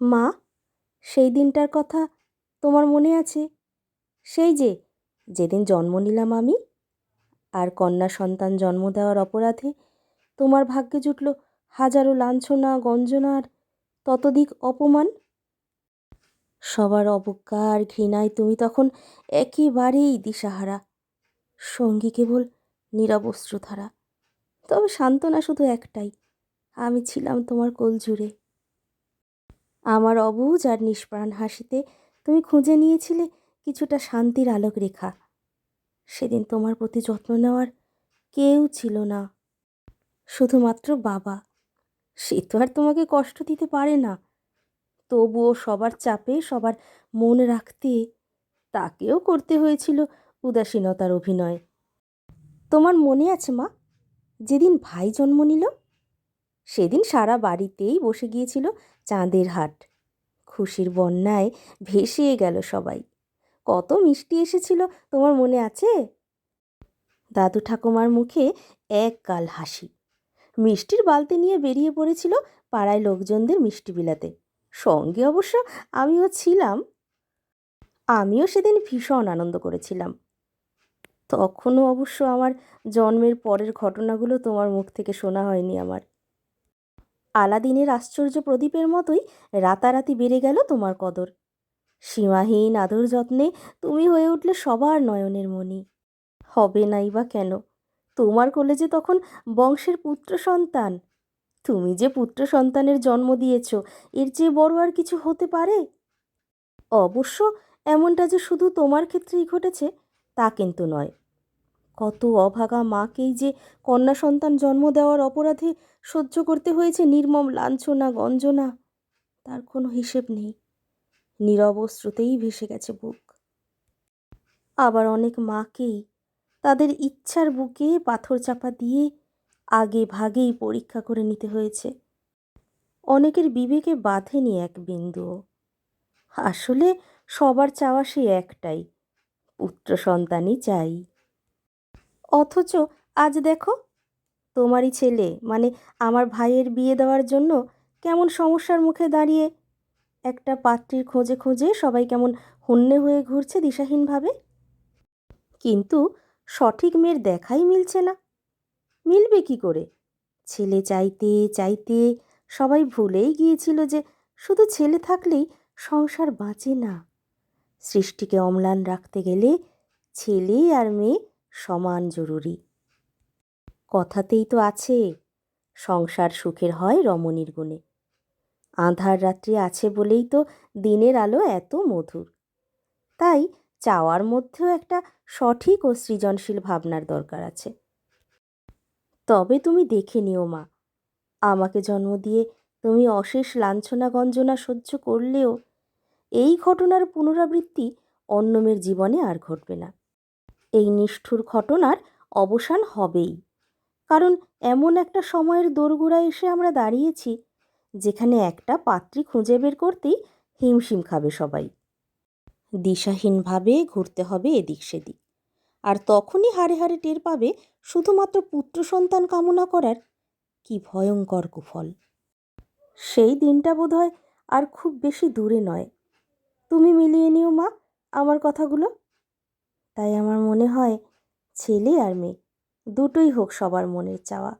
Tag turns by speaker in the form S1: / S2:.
S1: মা, সেই দিনটার কথা তোমার মনে আছে? সেই যে, যেদিন জন্ম নিলাম আমি, আর কন্যা সন্তান জন্ম দেওয়ার অপরাধে তোমার ভাগ্যে জুটল হাজারো লাঞ্ছনা গঞ্জনার ততদিক অপমান। সবার অবজ্ঞা আর ঘৃণায় তুমি তখন একেবারেই দিশাহারা, সঙ্গী কেবল নিরবস্ত্রধারা। তবে সান্ত্বনা শুধু একটাই, আমি ছিলাম তোমার কোল জুড়ে। আমার অবুজ আর নিষ্প্রাণ হাসিতে তুমি খুঁজে নিয়েছিলে কিছুটা শান্তির আলোক রেখা সেদিন তোমার প্রতি যত্ন নেওয়ার কেউ ছিল না, শুধুমাত্র বাবা। সে তো আর তোমাকে কষ্ট দিতে পারে না। তবুও সবার চাপে, সবার মন রাখতে তাকেও করতে হয়েছিল উদাসীনতার অভিনয়। তোমার মনে আছে মা, যেদিন ভাই জন্ম নিল সেদিন সারা বাড়িতেই বসে গিয়েছিল চাঁদের হাট। খুশির বন্যায় ভেসে গেল সবাই। কত মিষ্টি এসেছিল তোমার মনে আছে? দাদু ঠাকুমার মুখে এক গাল হাসি। মিষ্টির বালতি নিয়ে বেরিয়ে পড়েছিল পাড়ায় লোকজনদের মিষ্টি বিলাতে। সঙ্গে অবশ্য আমিও ছিলাম। আমিও সেদিন ভীষণ আনন্দ করেছিলাম। তখনও অবশ্য আমার জন্মের পরের ঘটনাগুলো তোমার মুখ থেকে শোনা হয়নি আমার। আলাদিনের আশ্চর্য প্রদীপের মতোই রাতারাতি বেড়ে গেল তোমার কদর। সীমাহীন আদর যত্নে তুমি হয়ে উঠলে সবার নয়নের মণি। হবে নাই বা কেন? তোমার কলেজে তখন বংশের পুত্র সন্তান। তুমি যে পুত্র সন্তানের জন্ম দিয়েছ, এর চেয়ে বড় আর কিছু হতে পারে? অবশ্য এমনটা যে শুধু তোমার ক্ষেত্রেই ঘটেছে, তা কিন্তু নয়। কত অভাগা মাকেই যে কন্যা সন্তান জন্ম দেওয়ার অপরাধে সহ্য করতে হয়েছে নির্মম লাঞ্ছনা, গঞ্জনা, তার কোনো হিসেব নেই। নীরব স্রোতেই ভেসে গেছে বুক। আবার অনেক মাকেই তাদের ইচ্ছার বুকে পাথর চাপা দিয়ে আগে ভাগেই পরীক্ষা করে নিতে হয়েছে। অনেকের বিবেকে বাঁধেনি এক বিন্দুও আসলে সবার চাওয়া সে একটাই, পুত্র সন্তানই চাই। অথচ আজ দেখো, তোমারই ছেলে মানে আমার ভাইয়ের বিয়ে দেওয়ার জন্য কেমন সমস্যার মুখে দাঁড়িয়ে। একটা পাত্রীর খোঁজে খোঁজে সবাই কেমন হন্যে হয়ে ঘুরছে দিশাহীনভাবে। কিন্তু সঠিক মেয়ের দেখাই মিলছে না। মিলবে কি করে? ছেলে চাইতে চাইতে সবাই ভুলেই গিয়েছিল যে শুধু ছেলে থাকলেই সংসার বাঁচে না। সৃষ্টিকে অম্লান রাখতে গেলে ছেলে আর মেয়ে সমান জরুরি। কথাতেই তো আছে, সংসার সুখের হয় রমণীর গুণে। আঁধার রাত্রি আছে বলেই তো দিনের আলো এত মধুর। তাই চাওয়ার মধ্যেও একটা সঠিক ও সৃজনশীল ভাবনার দরকার আছে। তবে তুমি দেখে নিও মা, আমাকে জন্ম দিয়ে তুমি অশেষ লাঞ্ছনা গঞ্জনা সহ্য করলেও এই ঘটনার পুনরাবৃত্তি অন্যমের জীবনে আর ঘটবে না। এই নিষ্ঠুর ঘটনার অবসান হবেই। কারণ এমন একটা সময়ের দোরগোড়ায় এসে আমরা দাঁড়িয়েছি, যেখানে একটা পাত্রী খুঁজে বের করতেই হিমশিম খাবে সবাই। দিশাহীনভাবে ঘুরতে হবে এদিক সেদিক। আর তখনই হাড়ে হাড়ে টের পাবে শুধুমাত্র পুত্র সন্তান কামনা করার কি ভয়ঙ্কর কুফল। সেই দিনটা বোধহয় আর খুব বেশি দূরে নয়। তুমি মিলিয়ে নিও মা আমার কথাগুলো। তাই আমার মনে হয় ছেলে আর মেয়ে দুটোই হোক সবার মনের চাওয়া।